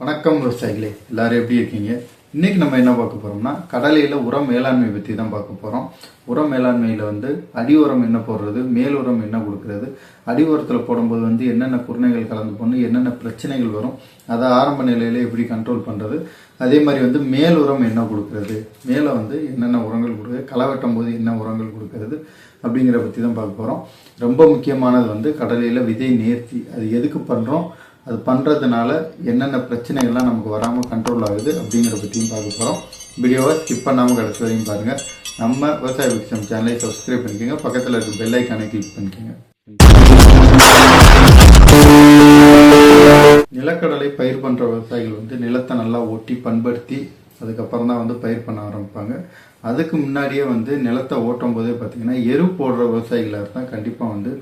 வணக்கம் விவசாயிகளே எல்லாரும் எப்படி இருக்கீங்க? இன்னைக்கு நம்ம என்ன பார்க்க போறோம்னா கடலையில உரம் மேலாண்மை பற்றி தான் பார்க்க போறோம். உரம் மேலாண்மையில வந்து அடி உரம் என்ன போடுறது மேல் உரம் என்ன கொடுக்கறது அடி உரத்தில் போடும்போது வந்து என்னென்ன குருணைகள் கலந்து போடணும் என்னென்ன பிரச்சனைகள் வரும் அதை ஆரம்ப நிலையில எப்படி கண்ட்ரோல் பண்றது அதே மாதிரி வந்து மேல் உரம் என்ன கொடுக்கறது மேலே வந்து என்னென்ன உரங்கள் கொடுக்குறது களை வெட்டும் போது என்ன உரங்கள் கொடுக்கறது அப்படிங்கிற பற்றி தான் பார்க்க போகிறோம் ரொம்ப முக்கியமானது வந்து கடலையில் விதை நேர்த்தி. அது எதுக்கு பண்ணுறோம் அது பண்ணுறதுனால என்னென்ன பிரச்சனைகள்லாம் நமக்கு வராமல் கண்ட்ரோல் ஆகுது அப்படிங்கிற பற்றியும் பார்க்க போகிறோம் வீடியோவை ஸ்கிப் பண்ணாமல் கடைசி வரையும் பாருங்கள் நம்ம விவசாய விக்ஷம் சேனலை சப்ஸ்கிரைப் பண்ணிக்கோங்க. பக்கத்தில் இருக்க பெல் ஐக்கானை கிளிக் பண்ணிக்கோங்க. நிலக்கடலை பயிர் பண்ணுற விவசாயிகள் வந்து நிலத்தை நல்லா ஒட்டி பண்படுத்தி அதுக்கப்புறம் தான் வந்து பயிர் பண்ண ஆரம்பிப்பாங்க. அதுக்கு முன்னாடியே வந்து நிலத்தை ஓட்டும் போதே பார்த்தீங்கன்னா எரு போடுற விவசாயிகளாக இருந்தால் கண்டிப்பாக வந்து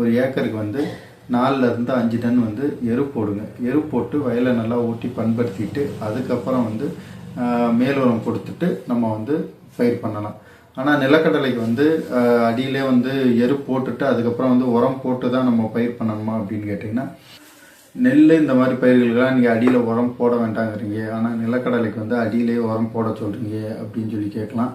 ஒரு ஏக்கருக்கு வந்து நாலுலேருந்து அஞ்சு டன் வந்து எரு போடுங்க. எரு போட்டு வயலை நல்லா ஊட்டி பண்படுத்திட்டு அதுக்கப்புறம் வந்து மேல் உரம் கொடுத்துட்டு நம்ம வந்து பயிர் பண்ணலாம். ஆனால் நிலக்கடலைக்கு வந்து அடியிலே வந்து எரு போட்டுட்டு அதுக்கப்புறம் வந்து உரம் போட்டு தான் நம்ம பயிர் பண்ணணுமா அப்படின்னு கேட்டிங்கன்னா நெல் இந்த மாதிரி பயிர்களுக்கெல்லாம் நீங்கள் அடியில் உரம் போட வேண்டாங்கிறீங்க. ஆனால் நிலக்கடலைக்கு வந்து அடியிலே உரம் போட சொல்கிறீங்க அப்படின்னு சொல்லி கேட்கலாம்.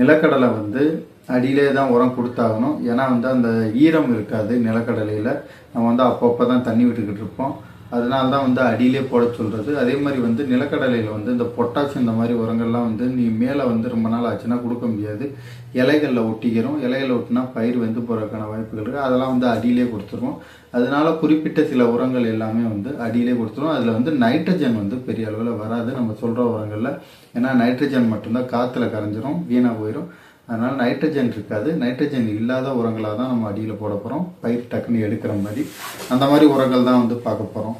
நிலக்கடலை வந்து அடியிலே தான் உரம் கொடுத்தாகணும். ஏன்னா வந்து அந்த ஈரம் இருக்காது நிலக்கடலையில். நம்ம வந்து அப்பப்போ தான் தண்ணி விட்டுக்கிட்டு இருப்போம். அதனால தான் வந்து அடியிலே போட சொல்கிறது அதே மாதிரி வந்து நிலக்கடலையில் வந்து இந்த பொட்டாசியம் இந்த மாதிரி உரங்கள்லாம் வந்து நீ மேலே வந்து ரொம்ப நாள் ஆச்சுன்னா கொடுக்க முடியாது. இலைகளில் ஒட்டிக்கிறோம். இலைகளில் ஒட்டினா பயிர் வந்து போகிறதுக்கான வாய்ப்புகள் இருக்குது அதெல்லாம் வந்து அடியிலே கொடுத்துருவோம். அதனால குறிப்பிட்ட சில உரங்கள் எல்லாமே வந்து அடியிலே கொடுத்துருவோம். அதில் வந்து நைட்ரஜன் வந்து பெரிய அளவில் வராது. நம்ம சொல்கிற உரங்களில். ஏன்னா நைட்ரஜன் மட்டும்தான் காற்றுல கரைஞ்சிரும் வீணாக போயிடும் அதனால் நைட்ரஜன் இருக்காது. நைட்ரஜன் இல்லாத உரங்களாக தான் நம்ம அடியில் போட போகிறோம் பயிர் டக்குன்னு எடுக்கிற மாதிரி. அந்த மாதிரி உரங்கள் தான் வந்து பார்க்க போகிறோம்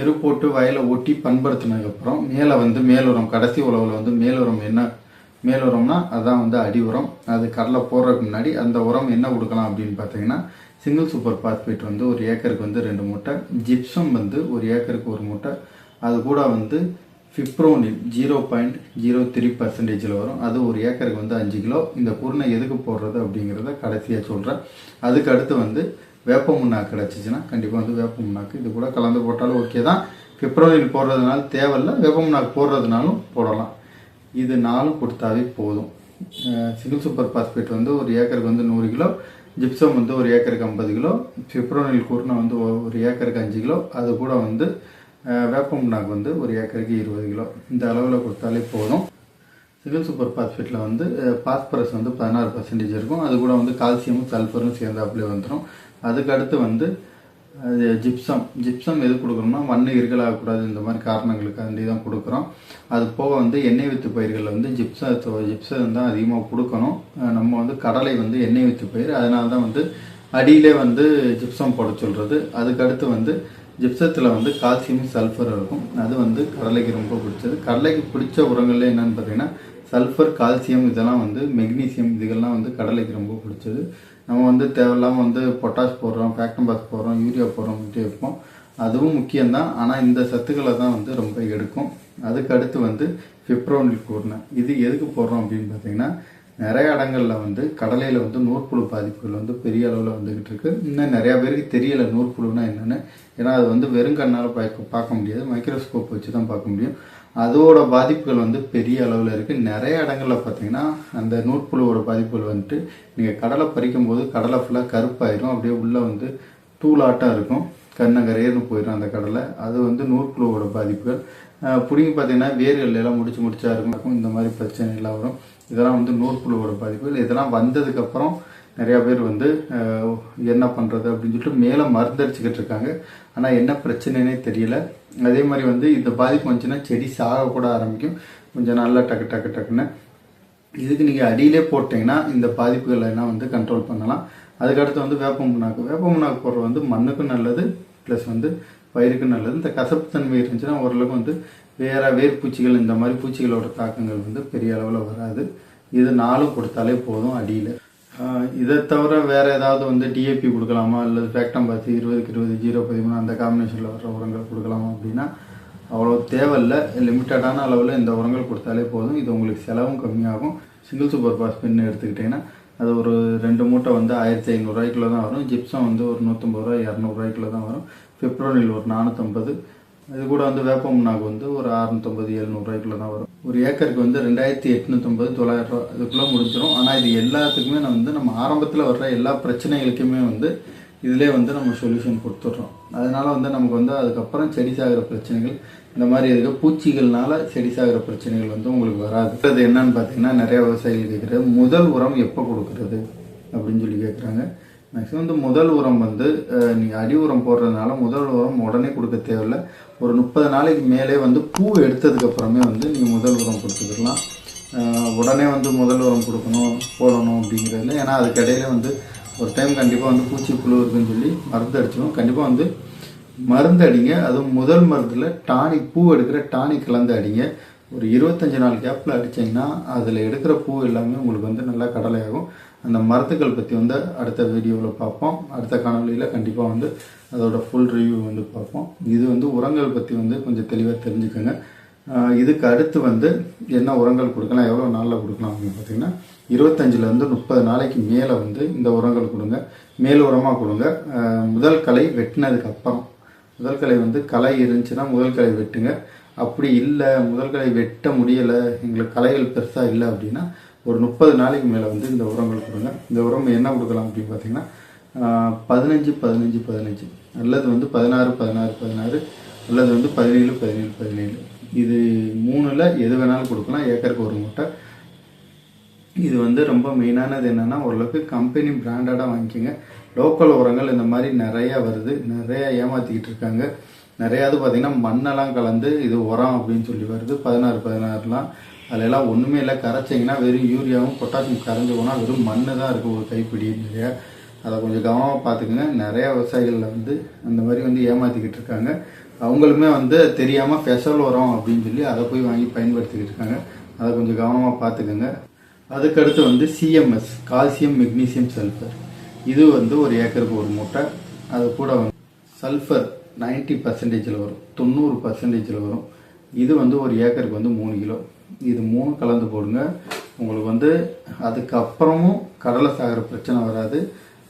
எரு போட்டு வயலை ஒட்டி பண்படுத்தினதுக்கப்புறம் மேலே வந்து மேலுரம் கடைசி உழவில் வந்து மேலுரம் என்ன மேலுரம்னா அதுதான் வந்து அடி உரம். அது கடலை போடுறதுக்கு முன்னாடி அந்த உரம் என்ன கொடுக்கலாம் அப்படின்னு பார்த்தீங்கன்னா சிங்கிள் சூப்பர் பாஸ்பேட் வந்து ஒரு ஏக்கருக்கு வந்து ரெண்டு மூட்டை ஜிப்சம் வந்து ஒரு ஏக்கருக்கு ஒரு மூட்டை. அது கூட வந்து fipronil zero point zero three பர்சன்டேஜில் வரும். அது ஒரு ஏக்கருக்கு வந்து அஞ்சு கிலோ. இந்த குருணை எதுக்கு போடுறது அப்படிங்கிறத கடைசியாக சொல்கிறேன் அதுக்கு அடுத்து வந்து வேப்ப முன்னாக்கு கிடச்சிச்சின்னா கண்டிப்பாக வந்து வேப்ப முன்னாக்கு. இது கூட கலந்து போட்டாலும் ஓகே தான். பிப்ரவரியில் போடுறதுனால தேவையில்ல. வேப்ப முன்னாக்கு போடுறதுனாலும் போடலாம். இது நாலும் கொடுத்தாவே போதும். சிங்கிள் சூப்பர் பாஸ்பேட் வந்து ஒரு ஏக்கருக்கு வந்து நூறு கிலோ. ஜிப்சம் வந்து ஒரு ஏக்கருக்கு ஐம்பது கிலோ. ஃபிப்ரோனில் குருணை வந்து ஒரு ஏக்கருக்கு அஞ்சு கிலோ. அது கூட வந்து வேப்பம் புண்ணாக்கு வந்து ஒரு ஏக்கருக்கு இருபது கிலோ. இந்த அளவில் கொடுத்தாலே போதும். சிங்கிள் சூப்பர் பாஸ்பேட்டில் வந்து பாஸ்பரஸ் வந்து பதினாறு பர்சன்டேஜ் இருக்கும். அது கூட வந்து கால்சியமும் சல்ஃபரும் சேர்ந்தாப்புலே வந்துடும் அதுக்கடுத்து வந்து அது ஜிப்சம் ஜிப்சம் எது கொடுக்குறோம்னா மண் இருக்கலாகக்கூடாது இந்த மாதிரி காரணங்களுக்காண்டி தான் கொடுக்குறோம். அது போக வந்து எண்ணெய் வித்து பயிர்களில் வந்து ஜிப்சம் ஜிப்சம் தான் அதிகமாக கொடுக்கணும். நம்ம வந்து கடலை வந்து எண்ணெய் வித்து பயிர் அதனால தான் வந்து அடியிலே வந்து ஜிப்சம் போட சொல்கிறது அதுக்கடுத்து வந்து ஜிப்சத்தில் வந்து கால்சியம் சல்ஃபர் இருக்கும். அது வந்து கடலைக்கு ரொம்ப பிடிச்சது. கடலைக்கு பிடிச்ச உரங்கள்ல என்னன்னு பார்த்தீங்கன்னா சல்ஃபர் கால்சியம் இதெல்லாம் வந்து மெக்னீசியம் இதுகள்லாம் வந்து கடலைக்கு ரொம்ப பிடிச்சது. நம்ம வந்து தேவையில்லாமல் வந்து பொட்டாஷ் போடுறோம் ஃபேக்டம்பாஸ் போடுறோம் யூரியா போடுறோம் இருப்போம் அதுவும் முக்கியம்தான். ஆனால் இந்த சத்துக்களை தான் வந்து ரொம்ப எடுக்கும். அதுக்கு அடுத்து வந்து ஃபிப்ரோனில் கூறின இது எதுக்கு போடுறோம் அப்படின்னு பார்த்தீங்கன்னா நிறைய இடங்கள்ல வந்து கடலையில் வந்து நூற்புழு பாதிப்புகள் வந்து பெரிய அளவில் வந்துகிட்டு இருக்கு. இன்னும் நிறைய பேருக்கு தெரியல நூற்புழுனா என்னன்னு. ஏன்னா அது வந்து வெறுங்கண்ணால் பார்க்க பார்க்க முடியாது. மைக்ரோஸ்கோப் வச்சு தான் பார்க்க முடியும். அதோட பாதிப்புகள் வந்து பெரிய அளவில் இருக்குது நிறைய இடங்கள்ல பார்த்தீங்கன்னா அந்த நூற்புழுவோட பாதிப்புகள் வந்துட்டு நீங்கள் கடலை பறிக்கும் போது கடலை ஃபுல்லாக கருப்பாயிரும். அப்படியே உள்ளே வந்து தூளாட்டம் இருக்கும். கண்ணங்கரையர்னு போயிடும் அந்த கடலை. அது வந்து நூற்புழுவோட பாதிப்புகள். அஹ் பிடிங்கி பார்த்தீங்கன்னா வேர்கள் எல்லாம் முடிச்சு முடிச்சா இருக்கும். இந்த மாதிரி பிரச்சனை எல்லாம் வரும். இதெல்லாம் வந்து நூற்புழுவோட பாதிப்புகள் இதெல்லாம் வந்ததுக்கப்புறம் நிறையா பேர் வந்து என்ன பண்ணுறது அப்படின்னு சொல்லிட்டு மேலே மருந்தடிச்சுக்கிட்டு இருக்காங்க. ஆனால் என்ன பிரச்சனைனே தெரியல. அதே மாதிரி வந்து இந்த பாதிப்பு வந்துச்சுன்னா செடி சாகக்கூட ஆரம்பிக்கும். கொஞ்சம் நல்லா டக்கு டக்கு டக்குன்னு. இதுக்கு நீங்கள் அடியிலே போட்டிங்கன்னா இந்த பாதிப்புகளை எல்லாம் வந்து கண்ட்ரோல் பண்ணலாம். அதுக்கடுத்து வந்து வேப்ப முன்னாக்கு வேப்ப முன்னாக்கு போடுறது வந்து மண்ணுக்கும் நல்லது ப்ளஸ் வந்து பயிருக்கும் நல்லது. இந்த கசப்பு தன்மை இருந்துச்சுன்னா ஓரளவுக்கு வந்து வேற வேர் பூச்சிகள் இந்த மாதிரி பூச்சிகளோட தாக்கங்கள் வந்து பெரிய அளவில் வராது. இது நாலும் கொடுத்தாலே போதும் அடியில். இதை தவிர வேற ஏதாவது வந்து டிஏபி கொடுக்கலாமா? அல்லது ஃபேக்டம் பார்த்து இருபதுக்கு இருபது ஜீரோ பதிமூணு அந்த காம்பினேஷனில் வர உரங்கள் கொடுக்கலாமா அப்படின்னா அவ்வளோ தேவையில்லை. லிமிட்டடான அளவில் இந்த உரங்கள் கொடுத்தாலே போதும். இது உங்களுக்கு செலவும் கம்மியாகும். சிங்கிள் சூப்பர் பாஸ்பின்னு எடுத்துக்கிட்டிங்கன்னா அது ஒரு ரெண்டு மூட்டை வந்து ஆயிரத்தி ஐநூறுரூவாய்க்குள்ள தான் வரும். ஜிப்சம் வந்து ஒரு நூற்றம்பது ரூபா இரநூறுவாய்க்குள்ள தான் வரும். பிப்ரோனில் ஒரு நானூற்றம்பது இது கூட வந்து வேப்பமுண்ணாக்கு வந்து ஒரு அறுநூத்தொம்பது எழுநூறுவாய்க்குள்ள தான் வரும். ஒரு ஏக்கருக்கு வந்து ரெண்டாயிரத்தி எட்நூத்தொம்பது தொள்ளாயிரம் ரூபா இதுக்குள்ளே முடிஞ்சிடும் ஆனால் இது எல்லாத்துக்குமே நான் வந்து நம்ம ஆரம்பத்தில் வர்ற எல்லா பிரச்சனைகளுக்குமே வந்து இதிலே வந்து நம்ம சொல்யூஷன் கொடுத்துட்றோம். அதனால வந்து நமக்கு வந்து அதுக்கப்புறம் செடி சாகிற பிரச்சனைகள் இந்த மாதிரி இருக்க பூச்சிகள்னால செடி சாகிற பிரச்சனைகள் வந்து உங்களுக்கு வராது. அது என்னன்னு பார்த்தீங்கன்னா நிறைய விவசாயிகள் கேட்குறது முதல் உரம் எப்போ கொடுக்குறது? அப்படின்னு சொல்லி கேட்குறாங்க. மேக்ஸிமம் வந்து முதல் உரம் வந்து நீங்கள் அடி உரம் போடுறதுனால முதல் உரம் உடனே கொடுக்க தேவையில்ல. ஒரு முப்பது நாளைக்கு மேலே வந்து பூ எடுத்ததுக்கப்புறமே வந்து நீங்கள் முதல் உரம் கொடுத்துக்கலாம். உடனே வந்து முதல் உரம் கொடுக்கணும் போடணும் அப்படிங்கிறதுல. ஏன்னா அதுக்கு இடையில வந்து ஒரு டைம் கண்டிப்பாக வந்து பூச்சி புழு இருக்குன்னு சொல்லி மருந்து அடிச்சிடும் கண்டிப்பாக வந்து மருந்து அடிங்க. அதுவும் முதல் மருந்தில் டானிக் பூ எடுக்கிற டானிக் கலந்து அடிங்க. ஒரு இருபத்தஞ்சி நாள் கேப்பில் அடித்தீங்கன்னா அதில் எடுக்கிற பூ எல்லாமே உங்களுக்கு வந்து நல்லா கடலையாகும். அந்த மரத்துக்கள் பற்றி வந்து அடுத்த வீடியோவில் பார்ப்போம். அடுத்த காணொலியில் கண்டிப்பாக வந்து அதோட ஃபுல் ரிவ்யூ வந்து பார்ப்போம். இது வந்து உரங்கள் பற்றி வந்து கொஞ்சம் தெளிவாக தெரிஞ்சுக்கோங்க. இதுக்கு அடுத்து வந்து என்ன உரங்கள் கொடுக்கலாம் எவ்வளோ நாளில் கொடுக்கலாம் அப்படின்னு பார்த்தீங்கன்னா இருபத்தஞ்சிலேருந்து முப்பது நாளைக்கு மேலே வந்து இந்த உரங்கள் கொடுங்க. மேல் உரமாக கொடுங்க. முதல் களை வெட்டினதுக்கு அப்புறம். முதல் களை வந்து களை இருந்துச்சுன்னா முதல் களை வெட்டுங்க. அப்படி இல்லை முதல் களை வெட்ட முடியலை எங்களுக்கு களைகள் பெருசாக இல்லை அப்படின்னா ஒரு முப்பது நாளைக்கு மேலே வந்து இந்த உரங்கள் கொடுங்க. இந்த உரம் என்ன கொடுக்கலாம் அப்படின்னு பார்த்தீங்கன்னா பதினஞ்சு பதினஞ்சு பதினஞ்சு. அல்லது வந்து பதினாறு பதினாறு பதினாறு. அல்லது வந்து பதினேழு பதினேழு பதினேழு. இது மூணில் எது வேணாலும் கொடுக்கலாம். ஏக்கருக்கு ஒரு மூட்டை. இது வந்து ரொம்ப மெயினானது என்னென்னா ஓரளவுக்கு கம்பெனி பிராண்டடாக வாங்கிக்கோங்க. லோக்கல் உரங்கள் இந்த மாதிரி நிறையா வருது. நிறையா ஏமாற்றிக்கிட்டு இருக்காங்க. நிறையாவது பார்த்தீங்கன்னா மண்ணெல்லாம் கலந்து இது உரம் அப்படின்னு சொல்லி வருது. பதினாறு பதினாறுலாம். அதிலெல்லாம் ஒன்றுமே இல்லை. கரைச்சிங்கன்னா வெறும் யூரியாவும் பொட்டாசியம் கரைஞ்சு போனால் வெறும் மண்ணு தான் இருக்கும் ஒரு கைப்பிடி நிறையா அதை கொஞ்சம் கவனமாக பார்த்துக்குங்க. நிறையா விவசாயிகளில் வந்து அந்த மாதிரி வந்து ஏமாற்றிக்கிட்டு இருக்காங்க. அவங்களுமே வந்து தெரியாமல் ஃபெசல் உரம் அப்படின்னு சொல்லி அதை போய் வாங்கி பயன்படுத்திக்கிட்டு இருக்காங்க. அதை கொஞ்சம் கவனமாக பார்த்துக்குங்க. அதுக்கடுத்து வந்து சிஎம்எஸ் கால்சியம் மெக்னீசியம் சல்ஃபர் இது வந்து ஒரு ஏக்கருக்கு ஒரு மூட்டை. அது கூட வந்து சல்ஃபர் 90% பர்சன்டேஜில் வரும். தொண்ணூறு பர்சன்டேஜில் வரும். இது வந்து ஒரு ஏக்கருக்கு வந்து மூணு கிலோ. இது மூணும் கலந்து போடுங்க. உங்களுக்கு வந்து அதுக்கப்புறமும் கடலை சாகிற பிரச்சனை வராது.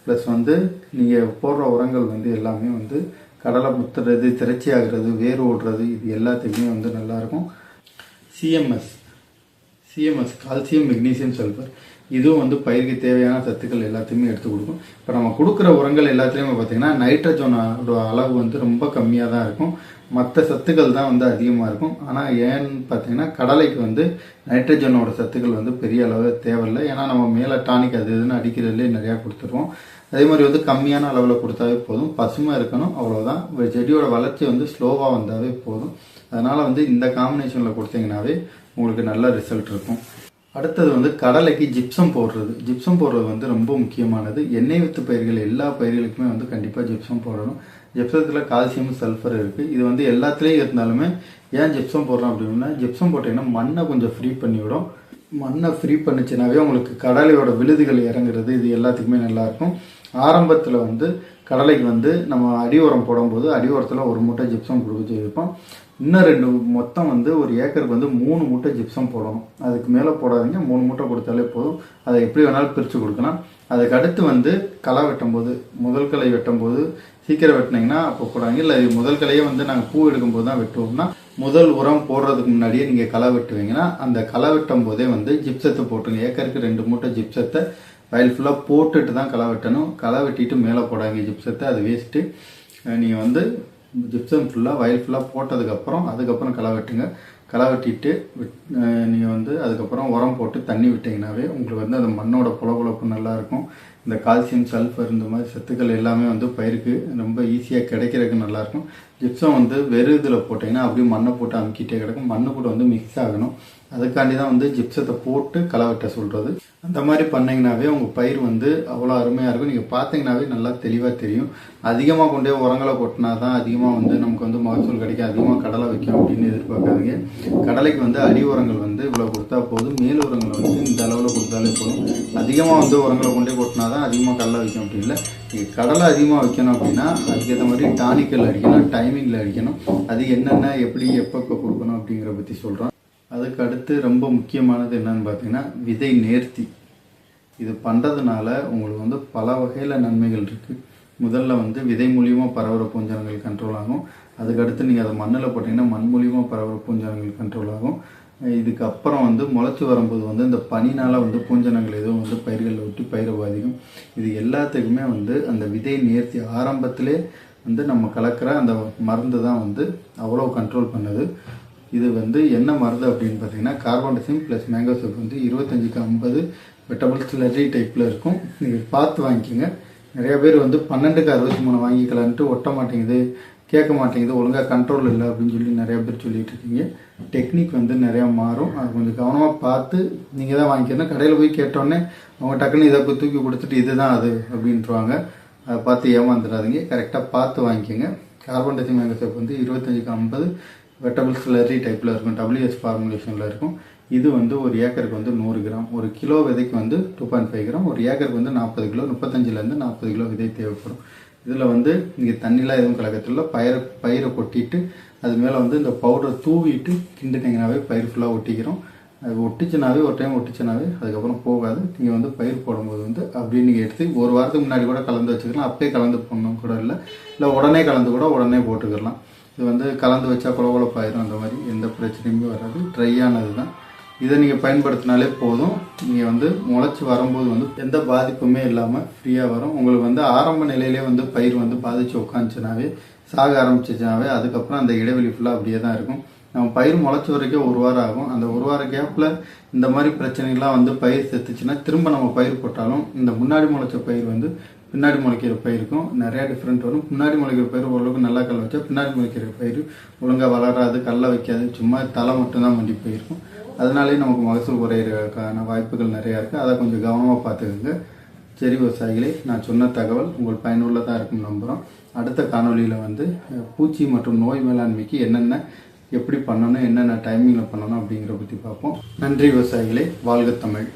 ப்ளஸ் வந்து நீங்கள் போடுற உரங்கள் வந்து எல்லாமே வந்து கடலை முத்துறது திரைச்சி ஆகுறது வேர் ஓடுறது இது எல்லாத்துக்குமே வந்து நல்லாயிருக்கும் CMS CMS calcium magnesium sulphur இதுவும் வந்து பயிருக்கு தேவையான சத்துக்கள் எல்லாத்தையுமே எடுத்து கொடுக்கும். இப்போ நம்ம கொடுக்குற உரங்கள் எல்லாத்துலேயுமே பார்த்தீங்கன்னா நைட்ரஜனோட அளவு வந்து ரொம்ப கம்மியாக தான் இருக்கும். மற்ற சத்துக்கள் தான் வந்து அதிகமாக இருக்கும். ஆனால் ஏன்னு பார்த்தீங்கன்னா கடலைக்கு வந்து நைட்ரஜனோட சத்துக்கள் வந்து பெரிய அளவு தேவையில்லை. ஏன்னா நம்ம மேலே டானிக் அது இதுன்னு அடிக்கிறதுலே நிறையா கொடுத்துருவோம். அதே மாதிரி வந்து கம்மியான அளவில் கொடுத்தாவே போதும். பசுமை இருக்கணும் அவ்வளோதான் செடியோட வளர்ச்சி வந்து ஸ்லோவாக வந்தாவே போதும். அதனால் வந்து இந்த காம்பினேஷனில் கொடுத்தீங்கன்னாவே உங்களுக்கு நல்ல ரிசல்ட் இருக்கும். அடுத்தது வந்து கடலைக்கு ஜிப்சம் போடுறது. ஜிப்சம் போடுறது வந்து ரொம்ப முக்கியமானது. எண்ணெய் வித்து பயிர்கள் எல்லா பயிர்களுக்குமே வந்து கண்டிப்பாக ஜிப்சம் போடணும். ஜிப்சத்தில் கால்சியம் சல்ஃபர் இருக்குது இது வந்து எல்லாத்துலேயும் இருந்தாலுமே ஏன் ஜிப்சம் போடுறோம் அப்படின்னா ஜிப்சம் போட்டிங்கன்னா மண்ணை கொஞ்சம் ஃப்ரீ பண்ணிவிடும் மண்ணை ஃப்ரீ பண்ணிச்சுனாவே உங்களுக்கு கடலையோட விழுதுகள் இறங்குறது இது எல்லாத்துக்குமே நல்லாயிருக்கும். ஆரம்பத்தில் வந்து கடலைக்கு வந்து நம்ம அடி உரம் போடும்போது அடி உரத்தில் ஒரு மூட்டை ஜிப்சம் கொடுக்க சொல்லியிருப்போம் இன்னும் ரெண்டு மொத்தம் வந்து ஒரு ஏக்கருக்கு வந்து மூணு மூட்டை ஜிப்சம் போடணும். அதுக்கு மேலே போடாதீங்க. மூணு மூட்டை கொடுத்தாலே போதும். அதை எப்படி வேணாலும் பிரித்து கொடுக்கலாம். அதுக்கு அடுத்து வந்து களை வெட்டும்போது முதல் களை வெட்டும்போது சீக்கிரம் வெட்டினீங்கன்னா அப்போ போடாங்க இல்லை முதல் கலையே வந்து நாங்கள் பூ எடுக்கும்போது தான் வெட்டுவோம்னா முதல் உரம் போடுறதுக்கு முன்னாடியே நீங்கள் களை வெட்டுவீங்கன்னா அந்த களை வெட்டும் போதே வந்து ஜிப்சத்தை போட்டுருங்க. ஏக்கருக்கு ரெண்டு மூட்டை ஜிப்சத்தை வயல் ஃபுல்லாக போட்டுட்டு தான் களை வெட்டணும். களை வெட்டிட்டு மேலே போடாங்க ஜிப்சத்தை அது வேஸ்ட்டு நீங்கள் வந்து ஜிப்சம் ஃபுல்லாக வயல் ஃபுல்லாக போட்டதுக்கப்புறம் அதுக்கப்புறம் களை வெட்டுங்க. களை வெட்டிட்டு நீங்கள் வந்து அதுக்கப்புறம் உரம் போட்டு தண்ணி விட்டிங்கனாவே உங்களுக்கு வந்து அந்த மண்ணோட புலப்புழப்பு நல்லாயிருக்கும் இந்த கால்சியம் சல்ஃபர் இந்த மாதிரி சத்துக்கள் எல்லாமே வந்து பயிருக்கு ரொம்ப ஈஸியாக கிடைக்கிறதுக்கு நல்லாயிருக்கும் ஜிப்சம் வந்து வெறும் இதில் போட்டிங்கன்னா அப்படியே மண்ணை போட்டு அமுக்கிட்டே கிடக்கும். மண்ணு கூட வந்து மிக்ஸ் ஆகணும். அதுக்காண்டி தான் வந்து ஜிப்சத்தை போட்டு களை வெட்ட சொல்கிறது அந்த மாதிரி பண்ணிங்கனாவே உங்கள் பயிர் வந்து அவ்வளோ அருமையாக இருக்கும். நீங்கள் பார்த்தீங்கன்னாவே நல்லா தெளிவாக தெரியும். அதிகமாக கொண்டே உரங்களை கொட்டினா தான் அதிகமாக வந்து நமக்கு வந்து மகசூல் கிடைக்கும். அதிகமாக கடலை வைக்கும் அப்படின்னு எதிர்பார்க்காதீங்க. கடலைக்கு வந்து அடி உரங்கள் வந்து இவ்வளோ கொடுத்தா போதும். மேல் உரங்கள் வந்து இந்த அளவில் கொடுத்தாலே போதும். அதிகமாக வந்து உரங்களை கொண்டே கொட்டினா தான் அதிகமாக கடலை வைக்கும் அப்படி இல்லை நீங்கள் கடலை அதிகமாக வைக்கணும் அப்படின்னா அதுக்கேற்ற மாதிரி டானிக்கல் அடிக்கணும் டைமிங்கில் அடிக்கணும். அது என்னென்ன எப்படி எப்போ கொடுக்கணும் அப்படிங்கிற பற்றி சொல்கிறோம் அதுக்கு அடுத்து ரொம்ப முக்கியமானது என்னன்னு பார்த்தீங்கன்னா விதை நேர்த்தி. இது பண்ணுறதுனால உங்களுக்கு வந்து பல வகையில் நன்மைகள் இருக்குது முதல்ல வந்து விதை மூலியமாக பரவுகிற பூஞ்சனங்கள் கண்ட்ரோல் ஆகும். அதுக்கடுத்து நீங்கள் அதை மண்ணில் போட்டிங்கன்னா மண் மூலியமாக பரவுகிற பூஞ்சானங்கள் கண்ட்ரோல் ஆகும். இதுக்கப்புறம் வந்து முளைச்சி வரும்போது வந்து இந்த பனினால் வந்து பூஞ்சனங்கள் எதுவும் வந்து பயிர்களில் விட்டு பயிரை பாதிக்கும். இது எல்லாத்துக்குமே வந்து அந்த விதை நேர்த்தி ஆரம்பத்திலே வந்து நம்ம கலக்கிற அந்த மருந்து தான் வந்து அவ்வளோ கண்ட்ரோல் பண்ணுது. இது வந்து என்ன மருந்து அப்படின்னு பார்த்தீங்கன்னா கார்பான்டசிம் ப்ளஸ் மேங்கோ சோப் வந்து இருபத்தஞ்சுக்கு ஐம்பது வெட்டபிள் ஸ்லரி டைப்பில் இருக்கும். நீங்கள் பார்த்து வாங்கிக்கோங்க. நிறைய பேர் வந்து பன்னெண்டுக்கு அறுபத்தி மூணு வாங்கிக்கலான்ட்டு ஒட்ட மாட்டேங்குது கேட்க மாட்டேங்குது ஒழுங்காக கண்ட்ரோல் இல்லை அப்படின்னு சொல்லி நிறைய பேர் சொல்லிட்டு இருக்கீங்க. டெக்னிக் வந்து நிறையா மாறும். அது கொஞ்சம் கவனமாக பார்த்து நீங்கள் தான் வாங்கிக்கணும். கடையில் போய் கேட்டோன்னே அவங்க டக்குன்னு இதை போய் தூக்கி கொடுத்துட்டு இதுதான் அது அப்படின்ட்டுருவாங்க அதை பார்த்து ஏமாந்துடாதீங்க. கரெக்டாக பார்த்து வாங்கிக்கோங்க. கார்பன் டைசிங் மேங்கோ சோப் வந்து இருபத்தஞ்சுக்கு ஐம்பது வெட்டபிள் ஸ்லரி டைப்பில் இருக்கும். டபிள்யூஎஸ் ஃபார்முலேஷனில் இருக்கும். இது வந்து ஒரு ஏக்கருக்கு வந்து நூறு கிராம். ஒரு கிலோ விதைக்கு வந்து டூ பாயிண்ட் ஃபைவ் கிராம். ஒரு ஏக்கருக்கு வந்து நாற்பது கிலோ முப்பத்தஞ்சிலேருந்து நாற்பது கிலோ விதை தேவைப்படும். இதில் வந்து இங்கே தண்ணிலாம் எதுவும் கலக்கத்தில் பயிரை பயிரை கொட்டிட்டு அது மேலே வந்து இந்த பவுடரை தூவிட்டு கிண்டுட்டிங்கனாவே பயிர் ஃபுல்லாக ஒட்டிக்கிறோம். அது ஒட்டிச்சுனாவே ஒரு டைம் ஒட்டிச்சுனாவே அதுக்கப்புறம் போகாது. நீங்கள் வந்து பயிர் போடும்போது வந்து அப்படின்னு நீங்கள் எடுத்து ஒரு வாரத்துக்கு முன்னாடி கூட கலந்து வச்சுக்கலாம். அப்பயே கலந்து போடணும் கூட இல்லை. இல்லை உடனே கலந்து கூட உடனே போட்டுக்கலாம். இது வந்து கலந்து வச்சா குளகுளப்பாயிரும் அந்த மாதிரி எந்த பிரச்சனையுமே வராது. ட்ரையானது தான் இதை நீங்கள் பயன்படுத்தினாலே போதும். நீங்கள் வந்து முளைச்சி வரும்போது வந்து எந்த பாதிப்புமே இல்லாமல் ஃப்ரீயாக வரும். உங்களுக்கு வந்து ஆரம்ப நிலையிலே வந்து பயிர் வந்து பாதிச்சு உட்காந்துச்சுனாவே சாக ஆரம்பிச்சிச்சுனாவே அதுக்கப்புறம் அந்த இடைவெளி ஃபுல்லாக அப்படியே தான் இருக்கும். நம்ம பயிர் முளைச்ச வரைக்கும் ஒரு வாரம் ஆகும். அந்த ஒரு வார கேப்பில் இந்த மாதிரி பிரச்சனைகள்லாம் வந்து பயிர் செத்துச்சுன்னா திரும்ப நம்ம பயிர் போட்டாலும் இந்த முன்னாடி முளைச்ச பயிர் வந்து பின்னாடி முளைக்கிற பயிருக்கும். நிறையா டிஃப்ரெண்ட் வரும். பின்னாடி முளைக்கிற பயிர் ஓரளவுக்கு நல்லா கல்ல வச்சா பின்னாடி முளைக்கிற பயிர் ஒழுங்காக வளராது கல்ல வைக்காது. சும்மா தலை மட்டும்தான் மண்டி போயிருக்கும். அதனாலே நமக்கு மகசூல் குறையிறதுக்கான வாய்ப்புகள் நிறையா இருக்குது அதை கொஞ்சம் கவனமாக பார்த்துக்கோங்க. சரி விவசாயிகளே நான் சொன்ன தகவல் உங்கள் பயனுள்ளதாக இருக்கும் நம்புகிறோம் அடுத்த காணொளியில் வந்து பூச்சி மற்றும் நோய் மேலாண்மைக்கு என்னென்ன எப்படி பண்ணணும் என்னென்ன டைமிங்கில் பண்ணணும் அப்படிங்கிற பற்றி பார்ப்போம். நன்றி விவசாயிகளே. வாழ்க தமிழ்.